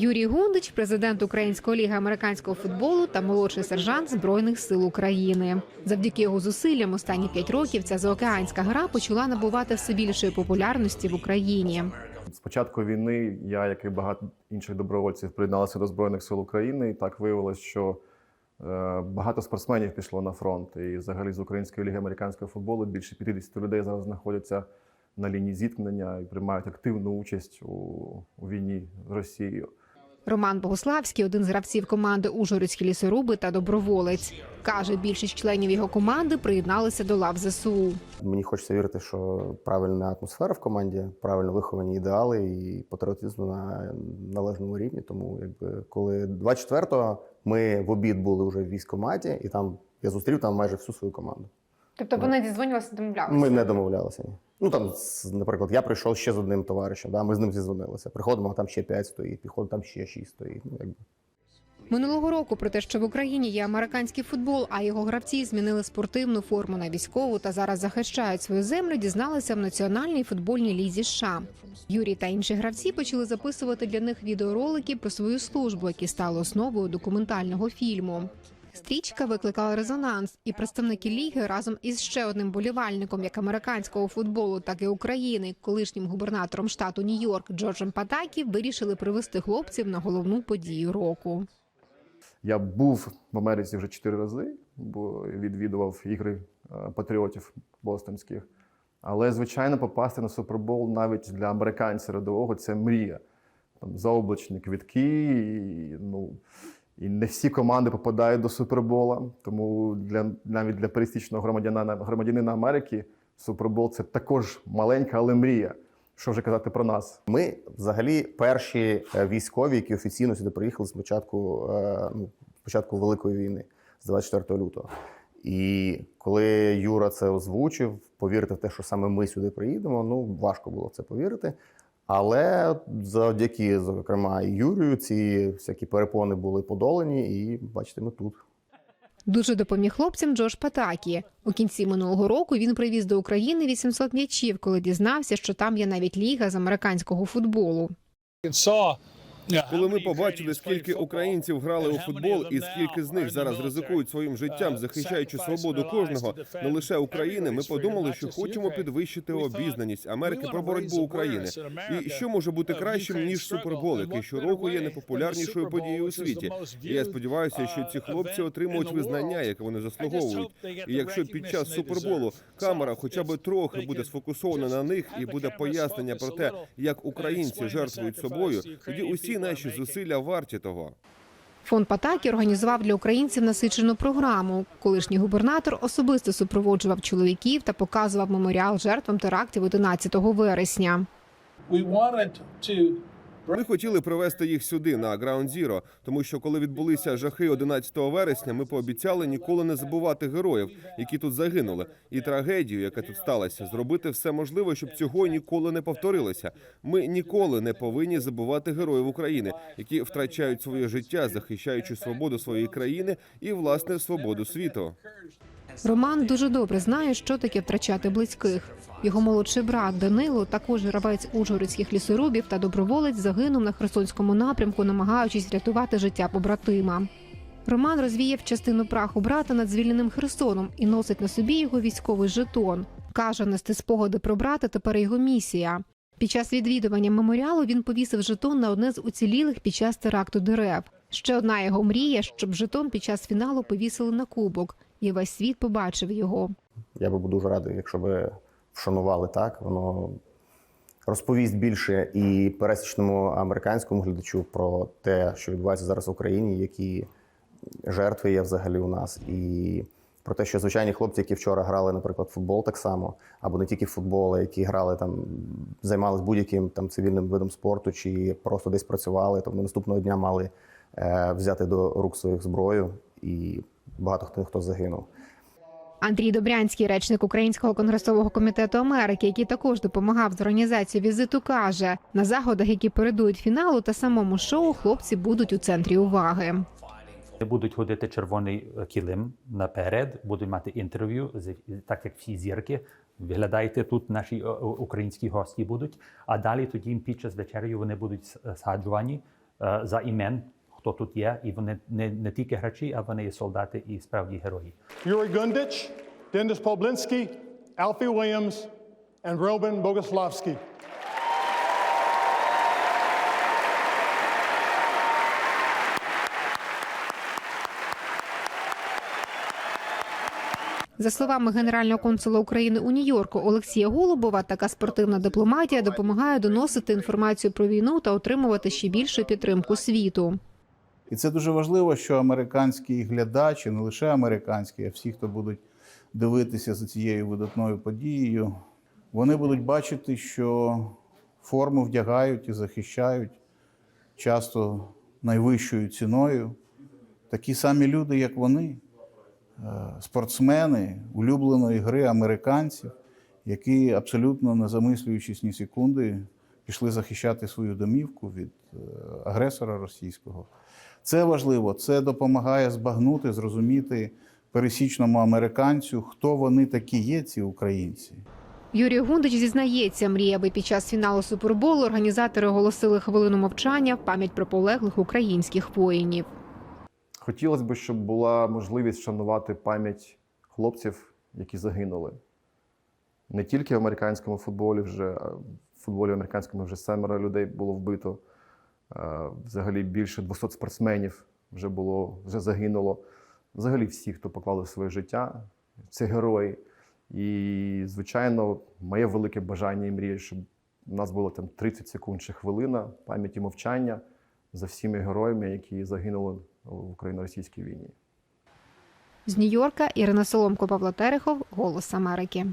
Юрій Гундич, президент Української ліги американського футболу та молодший сержант Збройних сил України. Завдяки його зусиллям останні п'ять років ця заокеанська гра почала набувати все більшої популярності в Україні. З початку війни я, як і багато інших добровольців, приєдналася до Збройних сил України, і так виявилось, що е, багато спортсменів пішло на фронт. І взагалі з Української ліги американського футболу більше 50 людей зараз знаходяться на лінії зіткнення і приймають активну участь у, у війні з Росією. Роман Богославський, один з гравців команди Ужгородські лісоруби та доброволець, каже, більшість членів його команди приєдналися до лав ЗСУ. Мені хочеться вірити, що правильна атмосфера в команді, правильно виховані ідеали і патріотизм на належному рівні. Тому, якби коли 24-го ми в обід були вже в військкоматі, і там я зустрів там майже всю свою команду. Тобто вони дізвонилися, домовлялися? Ми не домовлялися. Ні. Ну там, наприклад, я прийшов ще з одним товаришем, да, ми з ним зізвонилися. Приходимо, а там ще 5 стоїть, приходимо, там ще 6 стоїть. Ну, якби. Минулого року про те, що в Україні є американський футбол, а його гравці змінили спортивну форму на військову та зараз захищають свою землю, дізналися в національній футбольній лізі США. Юрій та інші гравці почали записувати для них відеоролики про свою службу, які стали основою документального фільму. Стрічка викликала резонанс, і представники ліги разом із ще одним болівальником як американського футболу, так і України, колишнім губернатором штату Нью-Йорк Джорджем Патакі, вирішили привести хлопців на головну подію року. Я був в Америці вже чотири рази, бо відвідував ігри е, патріотів бостонських. Але, звичайно, попасти на Супербол навіть для американця рядового це мрія. Там заоблачні квітки, і, ну, і не всі команди попадають до Супербола. Тому для, навіть для пересічного громадянина, громадянина Америки Супербол це також маленька, але мрія. Що вже казати про нас? Ми взагалі перші е, військові, які офіційно сюди приїхали з початку, е, ну, початку Великої війни, з 24 лютого. І коли Юра це озвучив, повірити в те, що саме ми сюди приїдемо, ну важко було в це повірити. Але завдяки, зокрема, і Юрію, ці всякі перепони були подолані, і бачите, ми тут. Дуже допоміг хлопцям Джош Патакі. У кінці минулого року він привіз до України 800 м'ячів, коли дізнався, що там є навіть ліга з американського футболу. Коли ми побачили, скільки українців грали у футбол, і скільки з них зараз ризикують своїм життям, захищаючи свободу кожного, не лише України, ми подумали, що хочемо підвищити обізнаність Америки про боротьбу України. І що може бути кращим ніж супербол, який щороку є найпопулярнішою подією у світі. І я сподіваюся, що ці хлопці отримують визнання, яке вони заслуговують. І якщо під час суперболу камера хоча б трохи буде сфокусована на них і буде пояснення про те, як українці жертвують собою, тоді усі наші зусилля варті того. Фонд Патакі організував для українців насичену програму. Колишній губернатор особисто супроводжував чоловіків та показував меморіал жертвам терактів 11 вересня. Ми хотіли привезти їх сюди на Ground Zero, тому що коли відбулися жахи 11 вересня, ми пообіцяли ніколи не забувати героїв, які тут загинули, і трагедію, яка тут сталася, зробити все можливе, щоб цього ніколи не повторилося. Ми ніколи не повинні забувати героїв України, які втрачають своє життя, захищаючи свободу своєї країни і власне свободу світу. Роман дуже добре знає, що таке втрачати близьких. Його молодший брат Данило, також гравець ужгородських лісорубів та доброволець, загинув на Херсонському напрямку, намагаючись рятувати життя побратима. Роман розвіяв частину праху брата над звільненим Херсоном і носить на собі його військовий жетон. Каже, нести спогади про брата тепер його місія. Під час відвідування меморіалу він повісив жетон на одне з уцілілих під час теракту дерев. Ще одна його мрія, щоб жетон під час фіналу повісили на кубок, і весь світ побачив його. Я би був дуже радий, якщо би вшанували так. Воно розповість більше і пересічному американському глядачу про те, що відбувається зараз в Україні, які жертви є взагалі у нас, і про те, що звичайні хлопці, які вчора грали, наприклад, футбол так само, або не тільки футбол, а які грали там, займалися будь-яким там цивільним видом спорту, чи просто десь працювали, то вони наступного дня мали е, взяти до рук своїх зброю, і багато хто хто загинув. Андрій Добрянський, речник Українського конгресового комітету Америки, який також допомагав з організацією візиту, каже: на заходах, які передують фіналу та самому шоу, хлопці будуть у центрі уваги. Будуть ходити червоний е, килим наперед, будуть мати інтерв'ю, з- так як всі зірки. Виглядайте тут, наші е, е, українські гості будуть. А далі тоді під час вечері вони будуть саджувані за імен, хто тут є, і вони не, не тільки гравці, а вони і солдати, і справді герої. Yuri Gundich, Dennis Poblinski, Alfie Williams, and Robin Boguslavsky. За словами генерального консула України у Нью-Йорку Олексія Голубова, така спортивна дипломатія допомагає доносити інформацію про війну та отримувати ще більшу підтримку світу. І це дуже важливо, що американські глядачі, не лише американські, а всі, хто будуть дивитися за цією видатною подією, вони будуть бачити, що форму вдягають і захищають часто найвищою ціною такі самі люди, як вони, е, спортсмени улюбленої гри американців, які абсолютно не замислюючись ні секунди, пішли захищати свою домівку від е, агресора російського. Це важливо, це допомагає збагнути, зрозуміти пересічному американцю, хто вони такі є, ці українці. Юрій Гундич зізнається, мріє, аби під час фіналу суперболу організатори оголосили хвилину мовчання в пам'ять про полеглих українських воїнів. Хотілося б, щоб була можливість вшанувати пам'ять хлопців, які загинули. Не тільки в американському футболі, вже в футболі американському вже семеро людей було вбито. Е, Взагалі більше 200 спортсменів вже було, вже загинуло. Взагалі всі, хто поклали своє життя, це герої. І, звичайно, моє велике бажання і мрія, щоб у нас було там 30 секунд чи хвилина пам'яті мовчання за всіми героями, які загинули в україно-російській війні. З Нью-Йорка Ірина Соломко, Павло Терехов, Голос Америки.